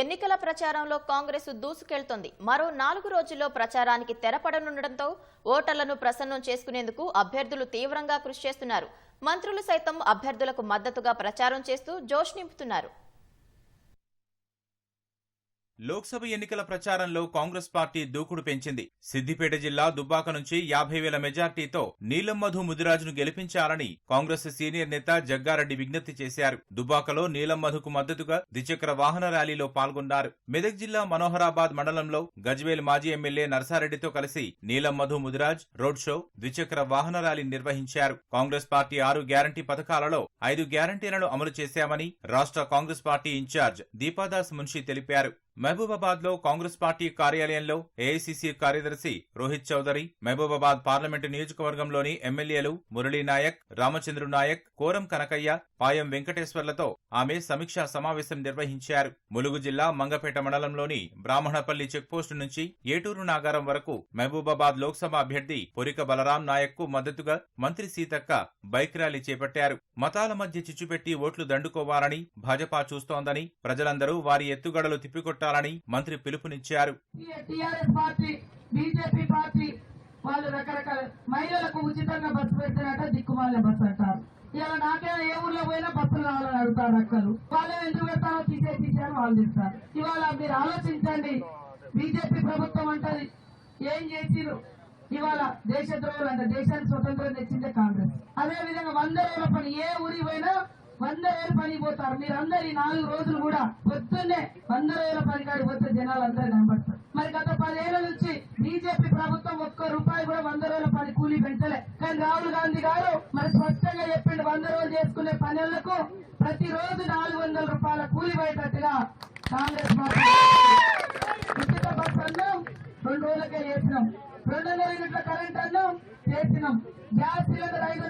ఎన్నికల ప్రచారంలో కాంగ్రెస్ దూసుకెళ్తోంది. మరో నాలుగు రోజుల్లో ప్రచారానికి తెరపడనుండటంతో ఓటర్లను ప్రసన్నం చేసుకునేందుకు అభ్యర్థులు తీవ్రంగా కృషి చేస్తున్నారు. మంత్రులు సైతం అభ్యర్థులకు మద్దతుగా ప్రచారం చేస్తూ జోష్ నింపుతున్నారు. లోక్సభ ఎన్నికల ప్రచారంలో కాంగ్రెస్ పార్టీ దూకుడు పెంచింది. సిద్దిపేట జిల్లా దుబ్బాక నుంచి యాభై వేల మెజార్టీతో నీలం మధు ముదిరాజును గెలిపించాలని కాంగ్రెస్ సీనియర్ నేత జగ్గారెడ్డి విజ్ఞప్తి చేశారు. దుబ్బాకలో నీలం మధుకు మద్దతుగా ద్విచక్ర వాహన ర్యాలీలో పాల్గొన్నారు. మెదక్ జిల్లా మనోహరాబాద్ మండలంలో గజ్వేల్ మాజీ ఎమ్మెల్యే నర్సారెడ్డితో కలిసి నీలం మధు ముదిరాజ్ రోడ్ షో ద్విచక్ర వాహన ర్యాలీ నిర్వహించారు. కాంగ్రెస్ పార్టీ ఆరు గ్యారంటీ పథకాలలో ఐదు గ్యారంటీలను అమలు చేశామని రాష్ట్ర Congress party in charge Deepa Das Munshi తెలిపారు. మహబూబాబాద్లో కాంగ్రెస్ పార్టీ కార్యాలయంలో ఏఐసీసీ కార్యదర్శి రోహిత్ చౌదరి మహబూబాబాద్ పార్లమెంటు నియోజకవర్గంలోని ఎమ్మెల్యేలు మురళీ నాయక్ రామచంద్రు నాయక్ కోరం కనకయ్య పాయం వెంకటేశ్వర్లతో ఆమె సమీక్షా సమావేశం నిర్వహించారు. ములుగు జిల్లా మంగపేట మండలంలోని బ్రాహ్మణపల్లి చెక్పోస్టు నుంచి ఏటూరు నాగారం వరకు మహబూబాబాద్ లోక్సభ అభ్యర్థి పొరిక బలరాం నాయక్కు మద్దతుగా మంత్రి సీతక్క బైక్ ర్యాలీ చేపట్టారు. మతాల మధ్య చిచ్చుపెట్టి ఓట్లు దండుకోవాలని భాజపా చూస్తోందని ప్రజలందరూ వారి ఎత్తుగడలు తిప్పికొట్టారు చేపట్టాలని మంత్రి పిలుపునిచ్చారు. బీజేపీ పార్టీ వాళ్ళు రకరకాల మహిళలకు ఉచితంగా బస్సు పెడతారట దిక్కుమాలే బస్సు అంటారు. ఇలా నాకేనా ఏ ఊర్లో పోయినా బస్సులు రావాలని అడుగుతారు అక్కలు. వాళ్ళు ఎందుకు పెడతారో తీసే తీసారు వాళ్ళు తీస్తారు ఇవాళ మీరు ఆలోచించండి బీజేపీ ప్రభుత్వం అంటది ఏం చేసిరు ఇవాళ దేశ ద్రోహులు అంటే దేశానికి స్వతంత్రం తెచ్చిందే కాంగ్రెస్. అదే విధంగా వంద రోజుల పని ఏ ఊరికి పోయినా వంద వేల పని పోతారు. మీరందరు ఈ నాలుగు రోజులు కూడా పొద్దున్నే వంద వేల పని కాడికి పోతే జనాలు అందరూ కనబడతారు. మరి గత పదేళ్ళ నుంచి బీజేపీ ప్రభుత్వం ఒక్క రూపాయి కూడా వంద రోజుల పని కూలీ పెంచలే. కానీ రాహుల్ గాంధీ గారు మరి స్పష్టంగా చెప్పిండు వంద రోజులు చేసుకునే పనులకు ప్రతిరోజు నాలుగు వందల రూపాయల కూలి పడేటట్టుగా కాంగ్రెస్ పార్టీ ఉచిత బస్ అన్నం రెండు రోజులకే చేసినాం. రెండు రోజులు కరెంట్ అన్నం చేసినాం. గ్యాస్ సిలిండర్ ఐదు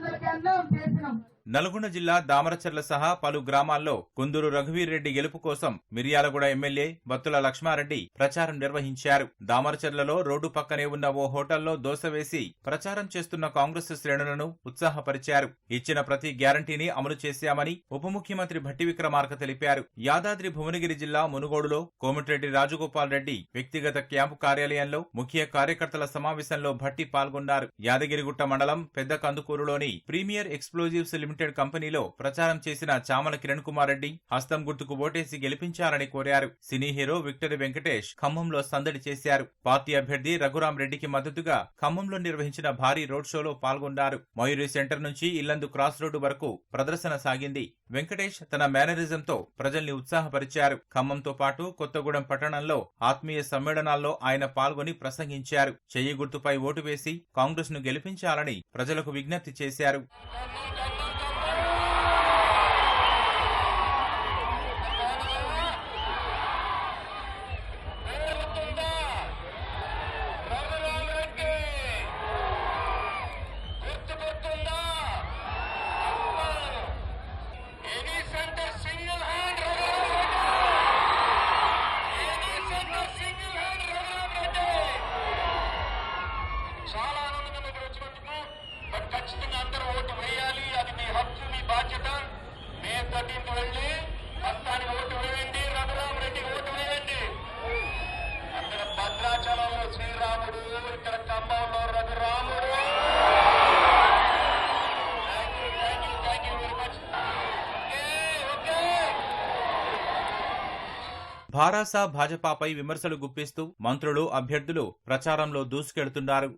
చేసినాం. నల్గొండ జిల్లా దామరచర్ల సహా పలు గ్రామాల్లో కుందూరు రఘువీర్ రెడ్డి గెలుపు కోసం మిర్యాలగూడ ఎమ్మెల్యే బత్తుల లక్ష్మారెడ్డి ప్రచారం నిర్వహించారు. దామరచర్లలో రోడ్డు పక్కనే ఉన్న ఓ హోటల్లో దోశ వేసి ప్రచారం చేస్తున్న కాంగ్రెస్ శ్రేణులను ఉత్సాహపరిచారు. ఇచ్చిన ప్రతి గ్యారంటీని అమలు చేశామని ఉప ముఖ్యమంత్రి భట్టి విక్రమార్క తెలిపారు. యాదాద్రి భువనగిరి జిల్లా మునుగోడులో కోమటిరెడ్డి రాజగోపాల్ రెడ్డి వ్యక్తిగత క్యాంపు కార్యాలయంలో ముఖ్య కార్యకర్తల సమావేశంలో భట్టి పాల్గొన్నారు. యాదగిరిగుట్ట మండలం పెద్ద కందుకూరులోని ప్రీమియర్ ఎక్స్ప్లోజివ్స్ లిమిటెడ్ కంపెనీలో ప్రచారం చేసిన చామల కిరణ్ కుమార్ రెడ్డి హస్తం గుర్తుకు ఓటేసి గెలిపించాలని కోరారు. సినీ హీరో విక్టరీ వెంకటేష్ ఖమ్మంలో సందడి చేశారు. పార్టీ అభ్యర్థి రఘురాం రెడ్డికి మద్దతుగా ఖమ్మంలో నిర్వహించిన భారీ రోడ్ షోలో పాల్గొన్నారు. మయూరి సెంటర్ నుంచి ఇల్లందు క్రాస్ రోడ్డు వరకు ప్రదర్శన సాగింది. వెంకటేష్ తన మేనరిజంతో ప్రజల్ని ఉత్సాహపరిచారు. ఖమ్మంతో పాటు కొత్తగూడెం పట్టణంలో ఆత్మీయ సమ్మేళనాల్లో ఆయన పాల్గొని ప్రసంగించారు. చెయ్యి గుర్తుపై ఓటు వేసి కాంగ్రెస్ను గెలిపించాలని ప్రజలకు విజ్ఞప్తి చేశారు. చాలా ఆనందంగా వచ్చినందుకు బట్ ఖచ్చితంగా అందరూ ఓటు వేయాలి అది మీ హక్కు మీ బాధ్యత. మే థర్టీన్త్ వెళ్ళి మొత్తానికి ఓటు వేయండి రఘురాం రెడ్డికి ఓటు వేయండి. అక్కడ భద్రాచలంలో శ్రీరాముడు ఇక్కడ ఖమ్మంలో రఘురాముడు. థ్యాంక్ భారాస భాజపాపై విమర్శలు గుప్పిస్తూ మంత్రులు అభ్యర్థులు ప్రచారంలో దూసుకెళ్తున్నారు.